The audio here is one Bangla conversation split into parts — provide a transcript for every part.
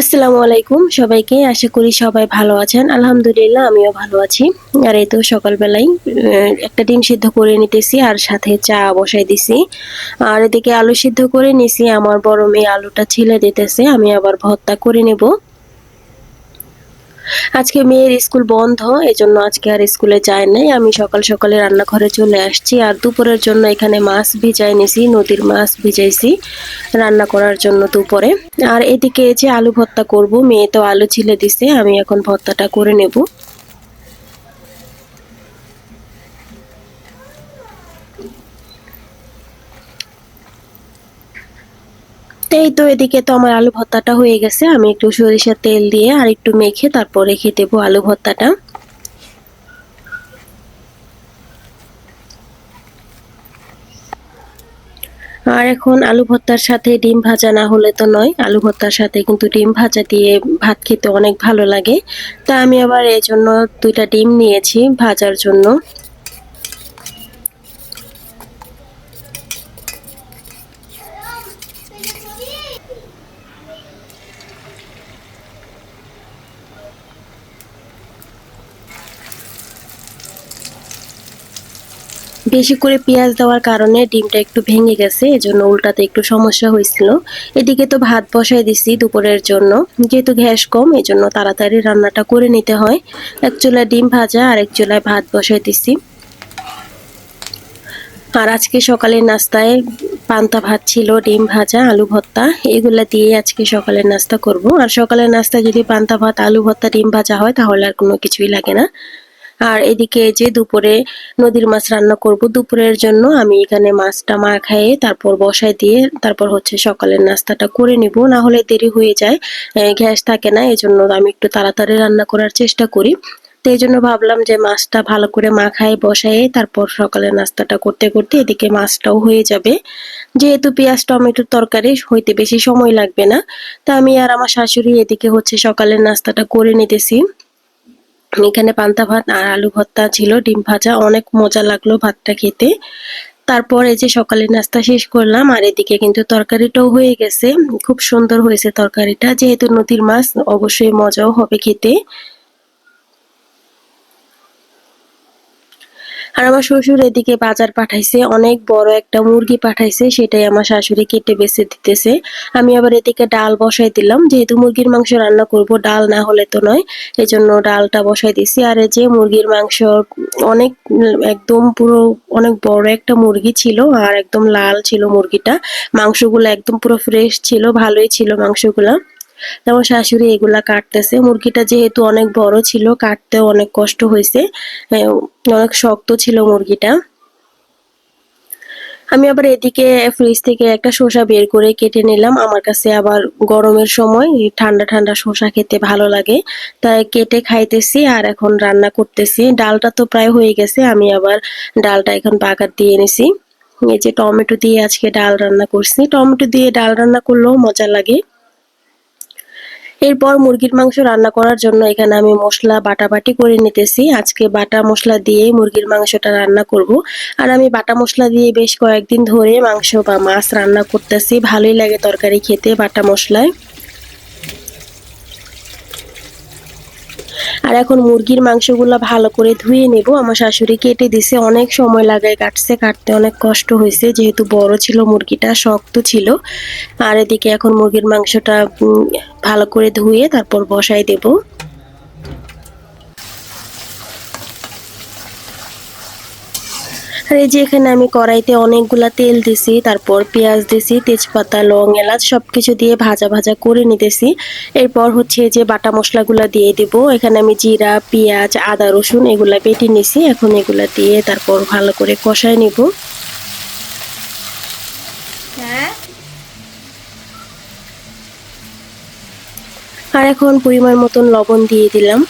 আসসালামু আলাইকুম সবাইকে, আশা করি সবাই ভালো আছেন। আলহামদুলিল্লাহ, আমিও ভালো আছি। আর এই তো সকালবেলায় একটা ডিম সিদ্ধ করে নিতেছি আর সাথে চা বসাই দিছি। আর এদিকে আলু সিদ্ধ করে নিছি, আমার বড় মেয়ে আলুটা ছিলে দিতেছে, আমি আবার ভর্তা করে নেব। আজকে মেয়ের স্কুল বন্ধ, এজন্য আজকে আর স্কুলে যায় নাই। আমি সকাল সকালে রান্নাঘরে চলে আসছি আর দুপুরের জন্য এখানে মাছ ভিজাই নিয়েছি নদীর মাছ ভিজাইছি রান্না করার জন্য দুপুরে। আর এদিকে যে আলু ভর্তা করব, মেয়ে তো আলু ছিলে দিছে, আমি এখন ভর্তাটা করে নেব। এই তো এদিকে তো আমার আলু ভর্তাটা হয়ে গেছে। আমি একটু সরিষার তেল দিয়ে আর একটু মেখে তারপর রেখে দেবো আলু ভর্তাটা। আর এখন আলু ভর্তার সাথে ডিম ভাজা না হলে তো নয়। আলু ভর্তার সাথে কিন্তু ডিম ভাজা দিয়ে ভাত খেতে অনেক ভালো লাগে। তা আমি আবার এই জন্য দুইটা ডিম নিয়েছি ভাজার জন্য। বেশি করে পেঁয়াজ দেওয়ার কারণে ডিমটা একটু ভেঙে গেছে, এজন্য উল্টাতে একটু সমস্যা হয়েছিল। এদিকে তো ভাত বসাই দিছি দুপুরের জন্য। যেহেতু গ্যাস কম, এজন্য তাড়াতাড়ি রান্নাটা করে নিতে হয়। এক চুলায় ডিম ভাজা আর এক চুলায় ভাত বসাই দিছি। আর আজকে সকালের নাস্তায় পান্তা ভাত ছিল, ডিম ভাজা, আলু ভর্তা, এগুলা দিয়ে আজকে সকালের নাস্তা করব। আর সকালের নাস্তা যদি পান্তা ভাত, আলু ভর্তা, ডিম ভাজা হয়, তাহলে আর কোনো কিছুই লাগে না। আর এদিকে যে দুপুরে নদীর মাছ রান্না করব, দুপুরের জন্য আমি এখানে মাছটা মা খাইয়ে তারপর বসাই দিয়ে তারপর হচ্ছে সকালের নাস্তাটা করে নিব। না হলে দেরি হয়ে যায় গ্যাস থাকে না এই জন্য আমি একটু তাড়াতাড়ি রান্না করার চেষ্টা করি। তো এই জন্য ভাবলাম যে মাছটা ভালো করে মাখায় বসায় তারপর সকালে নাস্তাটা করতে করতে এদিকে মাছটাও হয়ে যাবে। যেহেতু পেঁয়াজ টমেটোর তরকারি হইতে বেশি সময় লাগবে না, তা আমি আর আমার শাশুড়ি এদিকে হচ্ছে সকালের নাস্তাটা করে নিতেছি। এখানে পান্তা ভাত আর আলু ভর্তা ছিল, ডিম ভাজা, অনেক মজা লাগল ভাতটা খেতে। তারপর এই যে সকালে নাস্তা শেষ করলাম, আর এদিকে কিন্তু তরকারিটাও হয়ে গেছে। খুব সুন্দর হয়েছে তরকারিটা, যেহেতু নদীর মাছ, অবশ্যই মজাও হবে খেতে। আর আমার শ্বশুর এদিকে বাজার পাঠাইছে, অনেক বড় একটা মুরগি পাঠাইছে, সেটাই আমার শাশুড়ি কেটে বেছে দিতেছে। আমি আবার এদিকে ডাল বসাই দিলাম, যেহেতু মুরগির মাংস রান্না করব, ডাল না হলে তো নয় এই জন্য ডালটা বসাই দিছি। আর এই যে মুরগির মাংস, অনেক একদম পুরো, অনেক বড় একটা মুরগি ছিল আর একদম লাল ছিল মুরগিটা। মাংসগুলো একদম পুরো ফ্রেশ ছিল, ভালোই ছিল মাংসগুলা। আমার শাশুড়ি এগুলা কাটতেছে। মুরগিটা যেহেতু অনেক বড় ছিল, কাটতেও অনেক কষ্ট হয়েছে। অনেক শক্ত ছিল মুরগিটা। আমি আবার এদিকে ফ্রিজ থেকে একটা শসা বের করে কেটে নিলাম। আমার কাছে আবার গরমের সময় ঠান্ডা ঠান্ডা শসা খেতে ভালো লাগে। তাই কেটে খাইতেছি আর এখন রান্না করতেছি। ডালটা তো প্রায় হয়ে গেছে, আমি আবার ডালটা এখন বাগার দিয়ে নিছি। এই যে টমেটো দিয়ে আজকে ডাল রান্না করছি। টমেটো দিয়ে ডাল রান্না করলেও মজা লাগে। এরপর মুরগির মাংস রান্না করার জন্য এখানে আমি মশলা বাটাবাটি করে নিতেছি। আজকে বাটা মশলা দিয়েই মুরগির মাংসটা রান্না করব। আর আমি বাটা মশলা দিয়ে বেশ কয়েকদিন ধরে মাংস বা মাছ রান্না করতেছি। ভালোই লাগে তরকারি খেতে বাটা মশলায়। আর এখন মুরগির মাংসগুলো ভালো করে ধুয়ে নেব। আমার শাশুড়ি কেটে দিছে, অনেক সময় লাগায় কাটছে, কাটতে অনেক কষ্ট হয়েছে। যেহেতু বড় ছিল, মুরগিটা শক্ত ছিল। আর এদিকে এখন মুরগির মাংসটা ভালো করে ধুয়ে তারপর বসাই দেবো। আর এই যে এখানে আমি কড়াইতে অনেকগুলা তেল দিছি তারপর পেঁয়াজ দিছি তেজপাতা লং এলাচ সবকিছু দিয়ে ভাজা ভাজা করে নিতেছি। এরপর হচ্ছে যে বাটা মশলাগুলা দিয়ে দিব। এখানে আমি জিরা পেঁয়াজ আদা রসুন এগুলা বেটে নিছি। এখন এগুলা দিয়ে তারপর ভালো করে কষায় নিব। হ্যাঁ? আর এখন পরিমাণ মতন লবণ দিয়ে দিলাম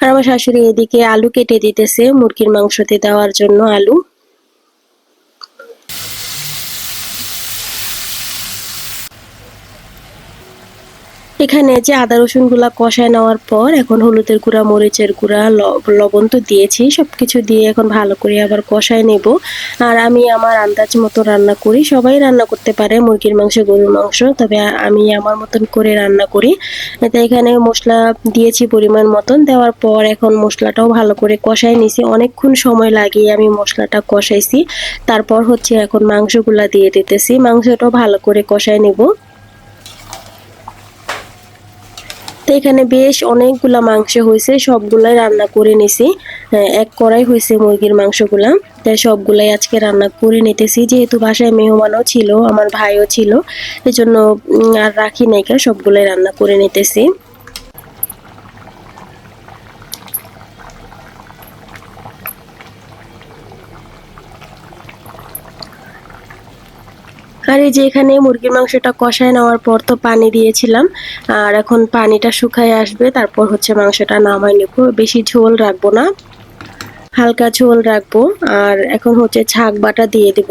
আর শাশুড়ি এদিকে আলু কেটে দিতেছে মুরগির মাংসতে দেওয়ার জন্য আলু। এখানে যে আদা রসুনগুলা কষায় নেওয়ার পর এখন হলুদের গুঁড়া, মরিচের গুঁড়া লবণ তো দিয়েছি, সবকিছু দিয়ে এখন ভালো করে আবার কষায় নেব। আর আমি আমার আন্দাজ মতো রান্না করি, সবাই রান্না করতে পারে মুরগির মাংস, গরুর মাংস, তবে আমি আমার মতন করে রান্না করি। তো এখানে মশলা দিয়েছি পরিমাণ মতন, দেওয়ার পর এখন মশলাটাও ভালো করে কষায় নিছি। অনেকক্ষণ সময় লাগিয়ে আমি মশলাটা কষাইছি। তারপর হচ্ছে এখন মাংসগুলা দিয়ে দিতেছি। মাংসটাও ভালো করে কষায় নেব। তো এখানে বেশ অনেকগুলা মাংস হয়েছে সবগুলাই রান্না করে নিছি। এক কড়াই হয়েছে মুরগির মাংসগুলা তাই সবগুলাই আজকে রান্না করে নিতেছি। যেহেতু বাসায় মেহমানও ছিল আমার ভাইও ছিল এই জন্য উম, আর রাখি নাইকা সবগুলাই রান্না করে নিতেছি। আর এই যে এখানে মুরগির মাংসটা কষায় নেওয়ার পর তো পানি দিয়েছিলাম, আর এখন পানিটা শুকায় আসবে, তারপর হচ্ছে মাংসটা নামায় নেব। বেশি ঝোল রাখব না, হালকা ঝোল রাখব, আর এখন হচ্ছে ছাক বাটা দিয়ে দিব।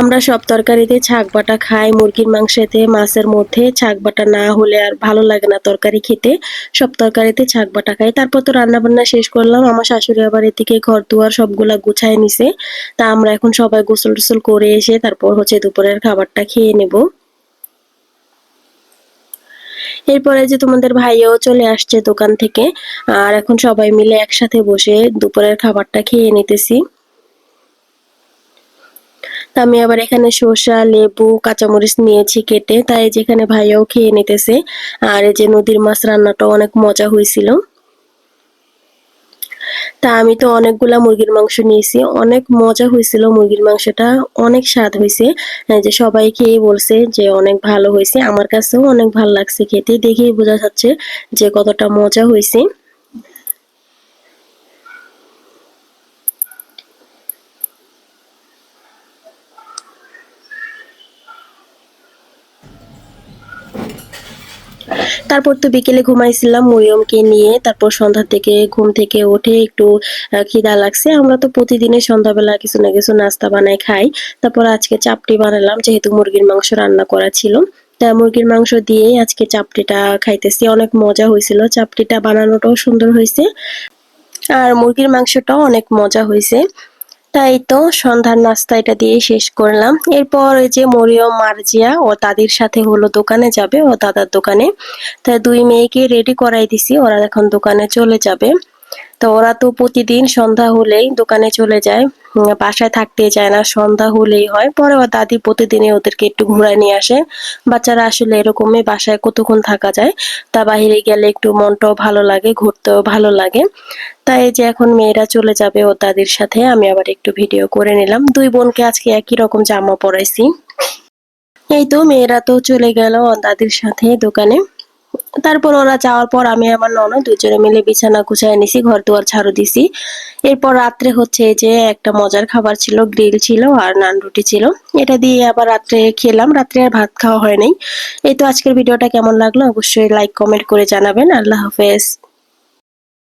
আমরা সব তরকারিতে ছাক বাটা খাই, মুরগির মাংসেতে, মাছের মধ্যে। ছাক বাটা না হলে আর ভালো লাগে না তরকারি খেতে। সব তরকারিতে ছাক বাটা খাই। তারপর তো রান্না বান্না শেষ করলাম। আমার শাশুড়ি আবার এদিকে ঘর দুয়ার সবগুলা গুছায় নিছে। তা আমরা এখন সবাই গোসল টোসল করে এসে তারপর হচ্ছে দুপুরের খাবারটা খেয়ে নেব। এরপরে যে তোমাদের ভাইও চলে আসছে দোকান থেকে, আর এখন সবাই মিলে একসাথে বসে দুপুরের খাবারটা খেয়ে নিতেছি। আমি আবার এখানে শসা লেবু, কাঁচামরিচ নিয়েছি কেটে। তাই যেখানে ভাইয়াও খেয়ে নিতেছে। আর এই যে নদীর মাছ রান্নাটা অনেক মজা হয়েছিল। তা আমি তো অনেকগুলা মুরগির মাংস নিয়েছি। অনেক মজা হয়েছিল মুরগির মাংসটা। অনেক স্বাদ হয়েছে। যে সবাই খেয়ে বলছে যে অনেক ভালো হয়েছে। আমার কাছেও অনেক ভালো লাগছে খেতে। দেখেই বোঝা যাচ্ছে যে কতটা মজা হয়েছে। তারপর তো বিকেলে ঘুমাইছিলাম মরিয়মকে নিয়ে, তারপর সন্ধ্যা থেকে ঘুম থেকে উঠে একটু খিদা লাগছে। আমরা তো প্রতিদিনই সন্ধ্যাবেলা কিছু না কিছু নাস্তা বানাই খাই। তারপর আজকে চাপটি বানালাম, যেহেতু মুরগির মাংস রান্না করা ছিল। তা মুরগির মাংস দিয়ে আজকে চাপটিটা খাইতেছি। অনেক মজা হয়েছিল। চাপটিটা বানানোটাও সুন্দর হয়েছে। আর মুরগির মাংসটাও অনেক মজা হয়েছে। তাই তো সন্ধ্যার নাস্তা এটা দিয়ে শেষ করলাম। এরপর ওই যে মরিয়ম, মার্জিয়া ও তাদের সাথে হলো দোকানে যাবে, ও দাদার দোকানে। তাই দুই মেয়েকে রেডি করাই দিছি, ওরা এখন দোকানে চলে যাবে। তো ওরা তো প্রতিদিন সন্ধ্যা হলেই দোকানে চলে যায়। বাসায় থাকতে চায় না, সন্ধ্যা হলেই হয়। পরে ওর দাদি প্রতিদিনই ওদেরকে একটু ঘুরায় নিয়ে আসে। বাচ্চারা আসলে এরকমই বাসায় কতক্ষণ থাকা যায়, তা বাইরে গেলে একটু মনটাও ভালো লাগে, ঘুরতেও ভালো লাগে। তাই যে এখন মেয়েরা চলে যাবে ওর দাদির সাথে, আমি আবার একটু ভিডিও করে নিলাম। দুই বোনকে আজকে একই রকম জামা পরাইছি। এই তো মেয়েরা তো চলে গেল দাদির সাথে দোকানে। তারপর ওরা যাওয়ার পর আমি আমার ননদ দুজনে মিলে বিছানা গুছায় নিছি ঘর দুয়ার ছাড়ু দিছি। এরপর রাত্রে হচ্ছে যে একটা মজার খাবার ছিল, গ্রিল ছিল আর নান রুটি ছিল। এটা দিয়ে আবার রাত্রে খেলাম, রাত্রে আর ভাত খাওয়া হয় নাই। এই তো আজকের ভিডিওটা কেমন লাগল অবশ্যই লাইক কমেন্ট করে জানাবেন। আল্লাহ হাফেজ।